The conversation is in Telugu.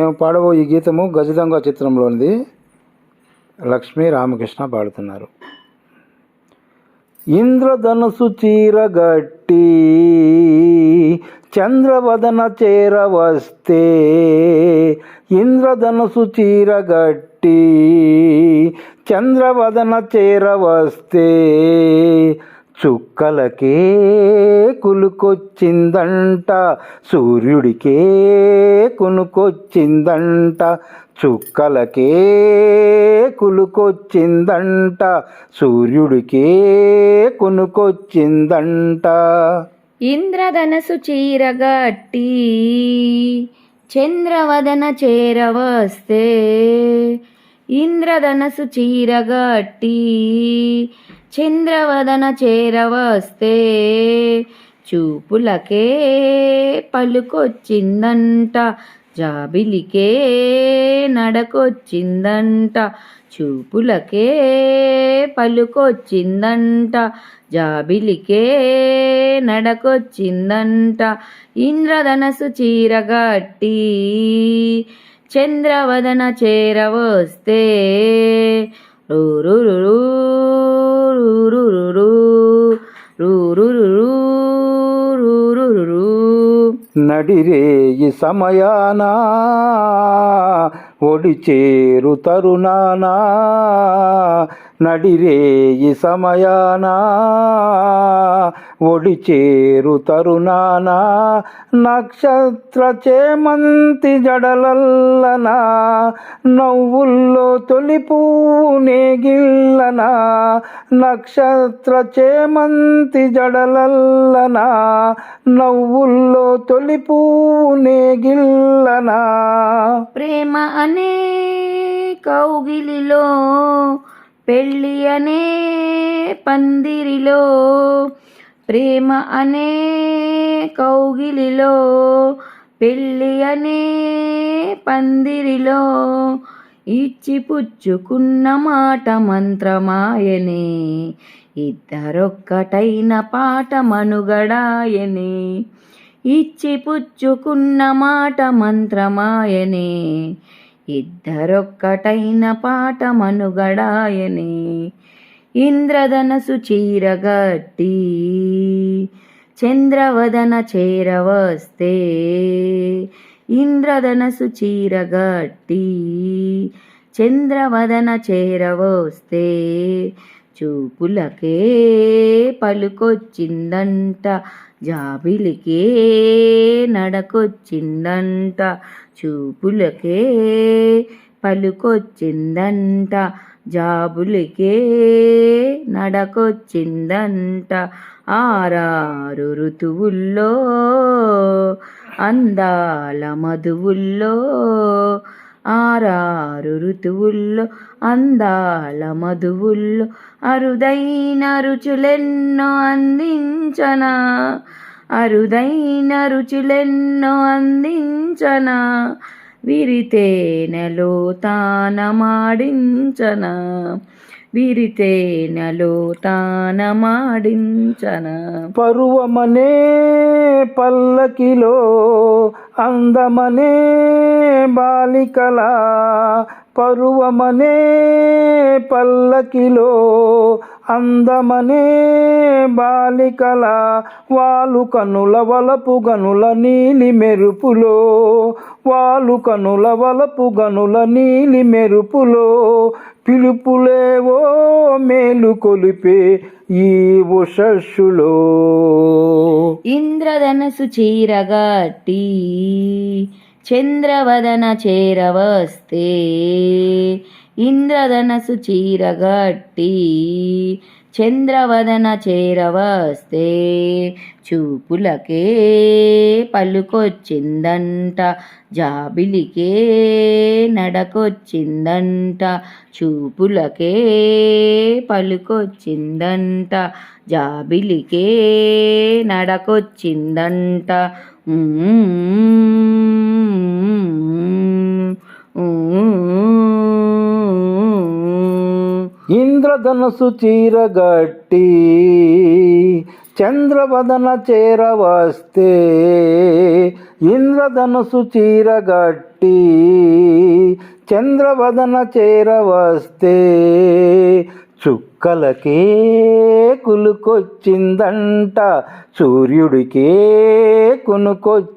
మేము పాడబోయే గీతము గజదంగ చిత్రంలోనిది. లక్ష్మీ రామకృష్ణ పాడుతున్నారు. ఇంద్రధనుసు చీరగట్టి చంద్రవదన చేరవస్తే ఇంద్రధనుసు చీరగట్టి చంద్రవదన చేరవస్తే చుక్కలకే కులుకొచ్చిందంట సూర్యుడికే కునుకొచ్చిందంట చుక్కలకే కులుకొచ్చిందంట సూర్యుడికే కునుకొచ్చిందంట. ఇంద్రధనసు చీరగట్టి చంద్రవదన చేరవస్తే ఇంద్రధనసు చీరగట్టి చంద్రవదన చేరవస్తే చూపులకే పలుకొచ్చిందంట జాబిలికే నడకొచ్చిందంట చూపులకే పలుకొచ్చిందంట జాబిలికే నడకొచ్చిందంట ఇంద్రధనసు చీరగట్టి చంద్రవదన చేరవస్తే రూరురురు రూరురురు రూరు రూరురురు నడిరేయి సమయాన ఒడి చేరు తరుణానా నడిరేయి సమయాన ఒడిచేరు తరుణానా నక్షత్ర చేమంతి జడలల్లనా నవ్వుల్లో తొలి పువ్వు నేగిల్లనా నక్షత్ర చేమంతి జడలల్లనా నవ్వుల్లో తొలి పువ్వు నేగిల్లనా ప్రేమ అనే కౌగిలిలో పెళ్ళి అనే పందిరిలో ప్రేమ అనే కౌగిలిలో పెళ్ళి అనే పందిరిలో ఇచ్చి పుచ్చుకున్న మాట మంత్రమాయనే ఇద్దరొక్కటైన పాట మనుగడాయనే ఇచ్చి పుచ్చుకున్న మాట మంత్రమాయనే ఇద్దరొక్కటైన పాట మనుగడాయనే ఇంద్రధనసు చీరగట్టి చంద్రవదన చేరవస్తే ఇంద్రధనసు చీరగట్టి చంద్రవదన చేరవస్తే చూపులకే పలుకొచ్చిందంట జాబిలికే నడకొచ్చిందంట చూపులకే పలుకొచ్చిందంట జాబులకే నడకొచ్చిందంట. ఆరారు ఋతువుల్లో అందాల మధువుల్లో ఆరారు ఋతువుల్లో అందాల మధువుల్లో అరుదైన రుచులెన్నో అందించనా. అరుదైన రుచులెన్నో అందించనా. విరితేనెలో తానమాడించనా. విరితేనలో తానమాడించన. పరువమనే పల్లకిలో అందమనే బాలికల. పరువమనే పల్లకిలో అందమనే బాలికల. వాలు కనుల వలపు గనుల నీలి మెరుపులో వాలు కనుల వలపు గనుల నీలి మెరుపులో పిలుపులేవో మేలు కొలిపే ఈ ఉషస్సులో. ఇంద్రధనసు చీరగట్టి చంద్రవదన చేరవస్తే ఇంద్రధనసు చీరగట్టి చంద్రవదన చేరవస్తే చూపులకే పలుకొచ్చిందంట జాబిలికే నడకొచ్చిందంట చూపులకే పలుకొచ్చిందంట జాబిలికే నడకొచ్చిందంట. ఇంద్రధనసు చీరగట్టి చంద్రవదన చేరవస్తే ఇంద్రధనుసు చీరగట్టి చంద్రవదన చేరవస్తే చుక్కలకే కులుకొచ్చిందంట సూర్యుడికే కునుకొచ్చి